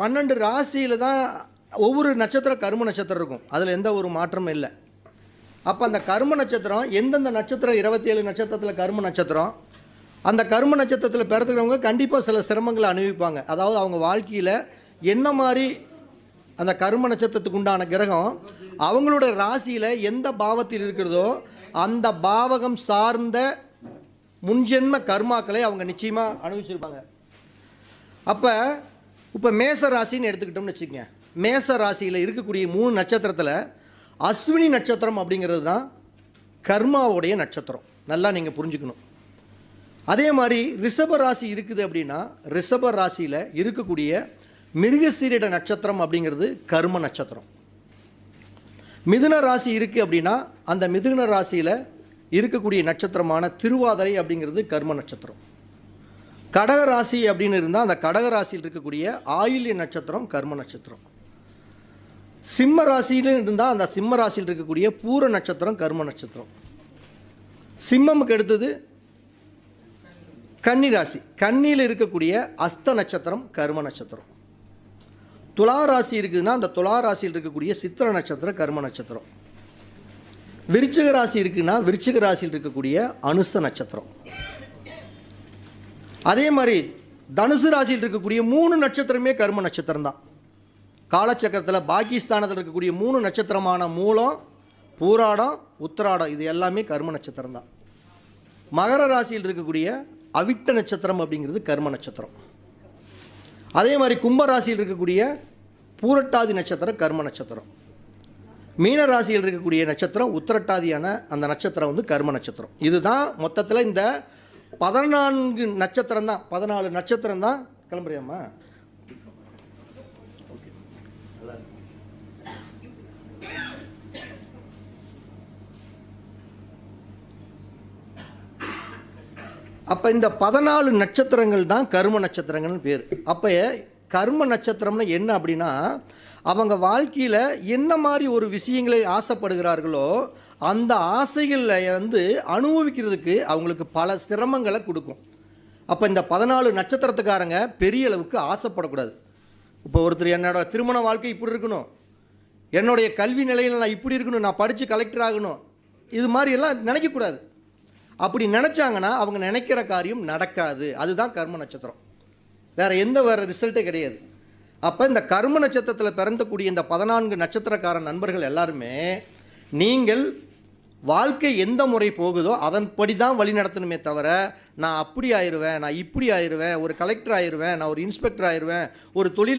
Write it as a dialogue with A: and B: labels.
A: பன்னெண்டு ராசியில் தான் ஒவ்வொரு நட்சத்திரம் கரும நட்சத்திரம் இருக்கும். அதில் எந்த ஒரு மாற்றமும் இல்லை. அப்போ அந்த கரும நட்சத்திரம் எந்தெந்த நட்சத்திரம் இருபத்தி ஏழு நட்சத்திரத்தில் கரும நட்சத்திரம் அந்த கரும நட்சத்திரத்தில் பிறத்துக்கிறவங்க கண்டிப்பாக சில சிரமங்களை அனுபவிப்பாங்க. அதாவது அவங்க வாழ்க்கையில் என்ன மாதிரி அந்த கரும நட்சத்திரத்துக்கு உண்டான கிரகம் அவங்களோட ராசியில் எந்த பாவத்தில் இருக்கிறதோ அந்த பாவகம் சார்ந்த முன்ஜென்ம கர்மாக்களை அவங்க நிச்சயமாக அனுபவிச்சிருப்பாங்க. அப்போ இப்போ மேச ராசின்னு எடுத்துக்கிட்டோம்னு வச்சுக்கோங்க. மேச ராசியில் இருக்கக்கூடிய மூணு நட்சத்திரத்தில் அஸ்வினி நட்சத்திரம் அப்படிங்கிறது தான் கர்மாவுடைய நட்சத்திரம். நல்லா நீங்கள் புரிஞ்சுக்கணும். அதே மாதிரி ரிஷப ராசி இருக்குது அப்படின்னா ரிஷப ராசியில் இருக்கக்கூடிய மிருகசீரிட நட்சத்திரம் அப்படிங்கிறது கர்ம நட்சத்திரம். மிதுன ராசி இருக்குது அப்படின்னா அந்த மிதுன ராசியில் இருக்கக்கூடிய நட்சத்திரமான திருவாதிரை அப்படிங்கிறது கர்ம நட்சத்திரம். கடகராசி அப்படின்னு இருந்தால் அந்த கடகராசியில் இருக்கக்கூடிய ஆயுள்ய நட்சத்திரம் கர்ம நட்சத்திரம். சிம்ம ராசியில் இருந்தால் அந்த சிம்ம ராசியில் இருக்கக்கூடிய பூர நட்சத்திரம் கர்ம நட்சத்திரம். சிம்மமுக்கு எடுத்தது கன்னி ராசி. கன்னியில் இருக்கக்கூடிய அஸ்த நட்சத்திரம் கர்ம நட்சத்திரம். துலா ராசி இருக்குதுன்னா அந்த துலா ராசியில் இருக்கக்கூடிய சித்திர நட்சத்திரம் கர்ம நட்சத்திரம். விருச்சிக ராசி இருக்குன்னா விருச்சிக ராசியில் இருக்கக்கூடிய அனுச நட்சத்திரம். அதே மாதிரி தனுசு ராசியில் இருக்கக்கூடிய மூணு நட்சத்திரமே கர்ம நட்சத்திரம் தான். காலச்சக்கரத்தில் பாகிஸ்தானத்தில் இருக்கக்கூடிய மூணு நட்சத்திரமான மூலம் பூராடம் உத்திராடம் இது எல்லாமே கர்ம நட்சத்திரம் தான். மகர ராசியில் இருக்கக்கூடிய அவிட்ட நட்சத்திரம் அப்படிங்கிறது கர்ம நட்சத்திரம். அதே மாதிரி கும்ப ராசியில் இருக்கக்கூடிய பூரட்டாதி நட்சத்திரம் கர்ம நட்சத்திரம். மீன ராசியில் இருக்கக்கூடிய நட்சத்திரம் உத்திரட்டாதியான அந்த நட்சத்திரம் வந்து கர்ம நட்சத்திரம். இதுதான் மொத்தத்தில் இந்த பதினான்கு நட்சத்திரம் தான் பதினாலு நட்சத்திரம் தான் கிளம்புறியாம்மா? அப்போ இந்த பதினாலு நட்சத்திரங்கள் தான் கரும நட்சத்திரங்கள்னு பேர். அப்போ கர்ம நட்சத்திரம்னா என்ன அப்படின்னா அவங்க வாழ்க்கையில் என்ன மாதிரி ஒரு விஷயங்களை ஆசைப்படுகிறார்களோ அந்த ஆசைகளை வந்து அனுபவிக்கிறதுக்கு அவங்களுக்கு பல சிரமங்களை கொடுக்கும். அப்போ இந்த பதினாலு நட்சத்திரத்துக்காரங்க பெரிய அளவுக்கு ஆசைப்படக்கூடாது. இப்போ ஒருத்தர் என்னோட திருமண வாழ்க்கை இப்படி இருக்கணும். என்னுடைய கல்வி நிலையில் நான் இப்படி இருக்கணும். நான் படித்து கலெக்டர் ஆகணும். இது மாதிரி எல்லாம் நினைக்கக்கூடாது. அப்படி நினச்சாங்கன்னா அவங்க நினைக்கிற காரியம் நடக்காது. அதுதான் கர்ம நட்சத்திரம். வேறு எந்த வேறு ரிசல்ட்டே கிடையாது. அப்போ இந்த கர்ம நட்சத்திரத்தில் பிறந்தக்கூடிய இந்த பதினான்கு நட்சத்திரக்கார நண்பர்கள் எல்லாருமே நீங்கள் வாழ்க்கை எந்த முறை போகுதோ அதன்படி தான் வழி நடத்தணுமே தவிர நான் அப்படி ஆயிடுவேன் நான் இப்படி ஆயிடுவேன் ஒரு கலெக்டர் ஆயிடுவேன் நான் ஒரு இன்ஸ்பெக்டர் ஆயிடுவேன் ஒரு தொழில்